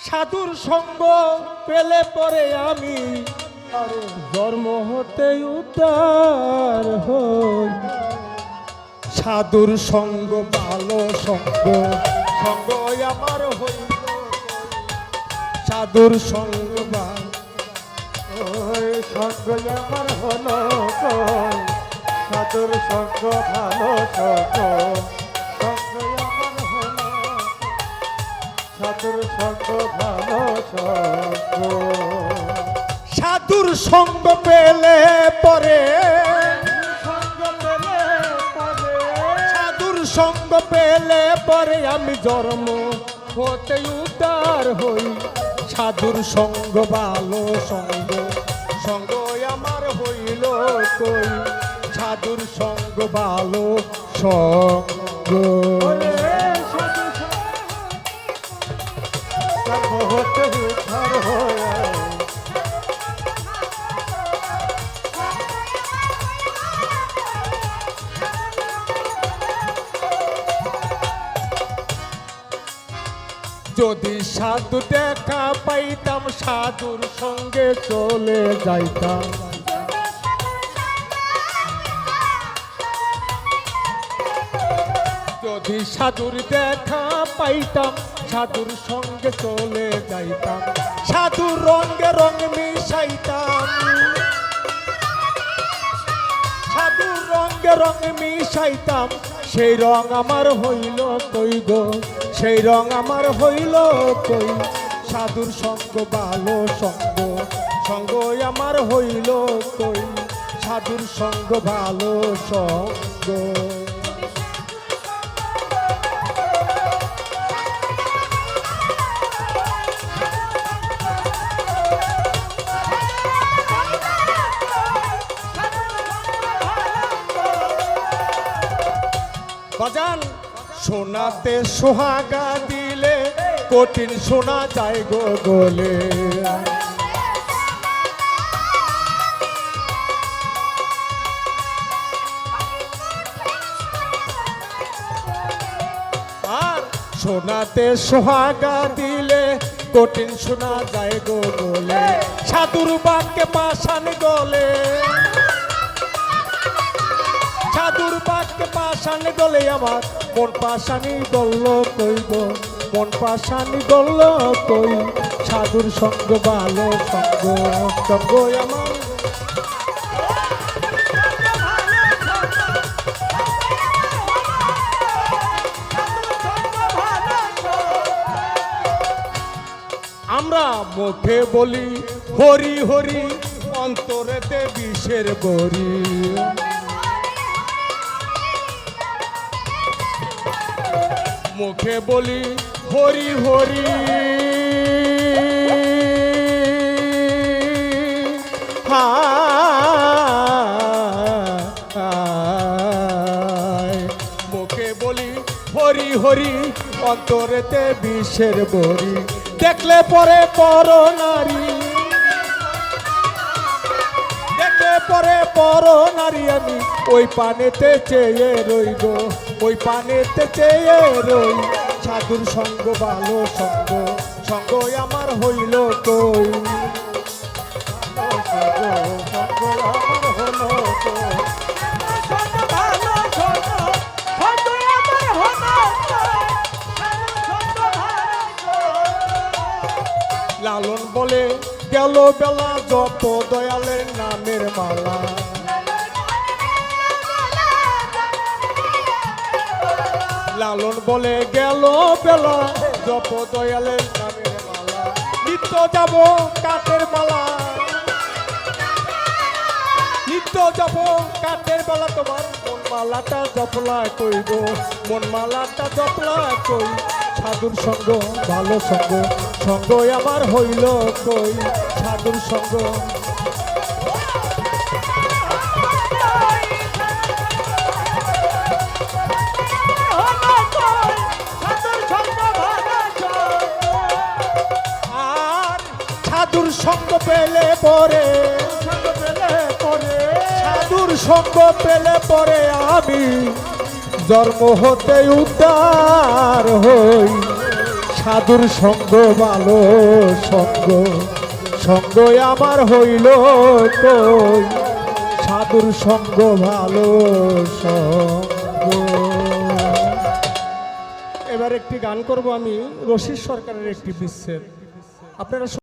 সাধুর সঙ্গ পেলে পরে আমি জন্ম হতে উতার হই। সাধুর সঙ্গ, ভালো সঙ্গ সঙ্গ আমার হই সাধুর সঙ্গ সঙ্গ আমার হলো সাধুর সঙ্গ, ভালো সঙ্গ। সাধুর সঙ্গ ভালো সঙ্গ সাধুর সঙ্গ পেলে পরে। সঙ্গ পেলে পরে। সাধুর সঙ্গ পেলে পরে আমি জন্ম হতে উদার হই। সাধুর সঙ্গ ভালো সঙ্গ সঙ্গ আমার হইল কই? সাধুর সঙ্গ ভালো সঙ্গ। যদি সাধু দেখা পাইতাম সাধুর সঙ্গে চলে যাইতাম। যদি সাধুর দেখা পাইতাম, সাধুর সঙ্গে চলে যাইতাম, সাধুর রঙে রং মিশাইতাম। সাধুর রঙে রং মিশাইতাম, সেই রং আমার হইল কই গো সেই রং আমার হইল কই সাধুর সঙ্গ, ভালো সঙ্গ সঙ্গ আমার হইল কই সাধুর সঙ্গ, ভালো সঙ্গ। বাজান সোনাতে সোহাগা দিলে, কঠিন শোনা যায় গো গোলে। আর সোনাতে সোহাগা দিলে, কঠিন শোনা যায় গো গোলে। সাধুর বাক্যে পাশান গলে। সাধুর বাক্যে পাশান গলে আমার, মন পাশানি গল্ল কই গো মন পাশানি গল্ল কই সাধুর সঙ্গ ভালো সঙ্গ সঙ্গ আমার। আমরা মুখে বলি, হরি হরি, অন্তরেতে বিষের বরি। মুখে বলি, হরি হরি। হায়। মুখে বলি, হরি হরি, অন্তরেতে বিষের বরি। দেখলে পরে পর নারী দেখলে পরে পর নারী আমি, ওই পানেতে চেয়ে রই গো ওই পানেতে চেয়ে রই, সাধুর সঙ্গ ভালো সঙ্গ সঙ্গ আমার হইল হলো লালন বলে গেল বেলা, যত দয়ালের নামের মালা। লালন বলে গেল বেলা। জপ দয়ালের নামের মালা। নিত্য যাব কাঠের মালা। নিত্য যাব কাঠের মালা তোমার। মন মালাটা জপলা কই গো মন মালাটা জপলা কই? সাধুর সঙ্গ, ভালো সঙ্গ। সঙ্গ আমার হইল কই? সাধুর সঙ্গ সাধুর সঙ্গ পেলে পরে। সাধুর সঙ্গ পেলে পরে আমি জন্ম হতে উদ্ধার হই। সাধুর সঙ্গ ভালো সঙ্গ সঙ্গ আমার হইল কই? সাধুর সঙ্গ ভালো সঙ্গ। এবার একটি গান করব আমি, রশিদ সরকারের একটি বিচ্ছেদ আপনারা